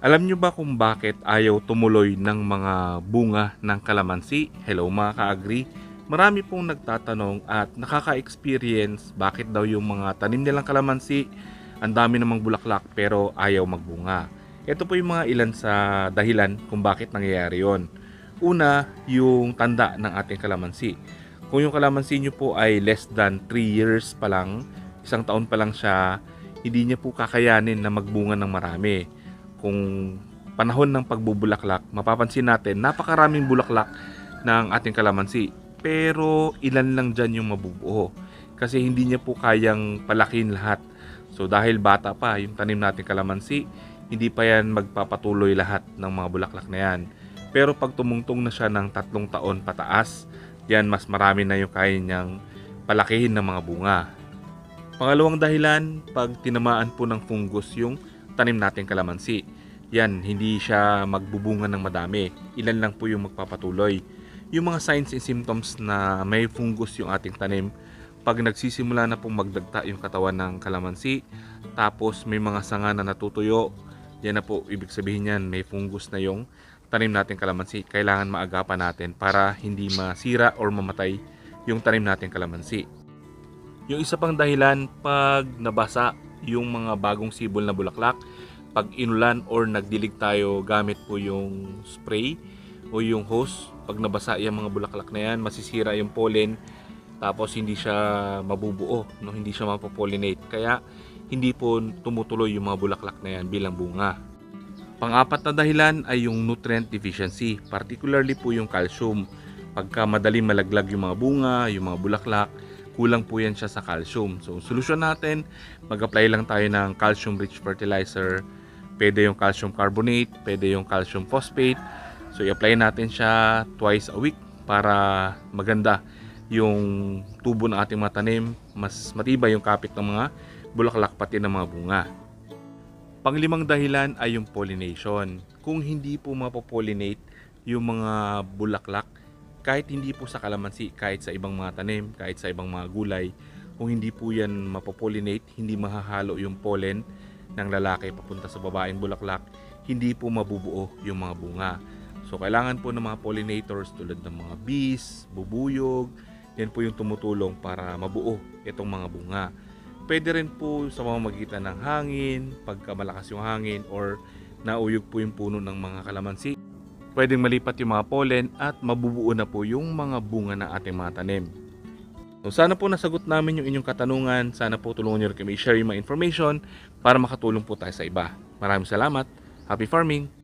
Alam nyo ba kung bakit ayaw tumuloy ng mga bunga ng kalamansi? Hello mga ka-agri. Marami pong nagtatanong at nakaka-experience bakit daw yung mga tanim nilang kalamansi ang dami namang bulaklak pero ayaw magbunga. Ito po yung mga ilan sa dahilan kung bakit nangyayari yon. Una, yung tanda ng ating kalamansi. Kung yung kalamansi nyo po ay less than 3 years pa lang, isang taon pa lang siya, hindi niya po kakayanin na magbunga ng marami kung panahon ng pagbubulaklak, mapapansin natin napakaraming bulaklak ng ating kalamansi. Pero ilan lang dyan yung mabubuo. Kasi hindi niya po kayang palakin lahat. So dahil bata pa yung tanim natin kalamansi, hindi pa yan magpapatuloy lahat ng mga bulaklak na yan. Pero pag tumungtong na siya ng tatlong taon pataas, yan mas marami na yung kaya niyang palakihin ng mga bunga. Pangalawang dahilan, pag tinamaan po ng fungus yung tanim natin kalamansi. Yan, hindi siya magbubunga ng madami. Ilan lang po yung magpapatuloy. Yung mga signs and symptoms na may fungus yung ating tanim, pag nagsisimula na pong magdagta yung katawan ng kalamansi, tapos may mga sanga na natutuyo, yan na po, ibig sabihin yan, may fungus na yung tanim natin kalamansi. Kailangan maagapan natin para hindi masira or mamatay yung tanim natin kalamansi. Yung isa pang dahilan, pag nabasa yung mga bagong sibol na bulaklak, pag inulan or nagdilig tayo gamit po yung spray o yung hose, pag nabasa yung mga bulaklak na yan, masisira yung pollen, tapos hindi siya mabubuo, no? hindi siya mapopollinate. Kaya hindi po tumutuloy yung mga bulaklak na yan bilang bunga. Pang-apat na dahilan ay yung nutrient deficiency, particularly po yung calcium. Pagka madaling malaglag yung mga bunga, yung mga bulaklak, kulang po yan siya sa calcium. So, solusyon natin, mag-apply lang tayo ng calcium-rich fertilizer. Pwede yung calcium carbonate, pwede yung calcium phosphate. So, i-apply natin siya twice a week para maganda yung tubo ng ating mga tanim. Mas matibay yung kapit ng mga bulaklak pati ng mga bunga. Panglimang dahilan ay yung pollination. Kung hindi po mapopollinate yung mga bulaklak, kahit hindi po sa kalamansi, kahit sa ibang mga tanim, kahit sa ibang mga gulay, kung hindi po yan mapopollinate, hindi mahahalo yung pollen ng lalaki papunta sa babaeng bulaklak, hindi po mabubuo yung mga bunga. So kailangan po ng mga pollinators tulad ng mga bees, bubuyog, yan po yung tumutulong para mabuo itong mga bunga. Pwede rin po sa mamamagitan ng hangin, pagka malakas yung hangin or nauyog po yung puno ng mga kalamansi. Pwedeng malipat yung mga pollen at mabubuo na po yung mga bunga ng ating mga tanim. So sana po nasagot namin yung inyong katanungan. Sana po tulungan nyo rin kami i-share yung mga information para makatulong po tayo sa iba. Maraming salamat. Happy farming!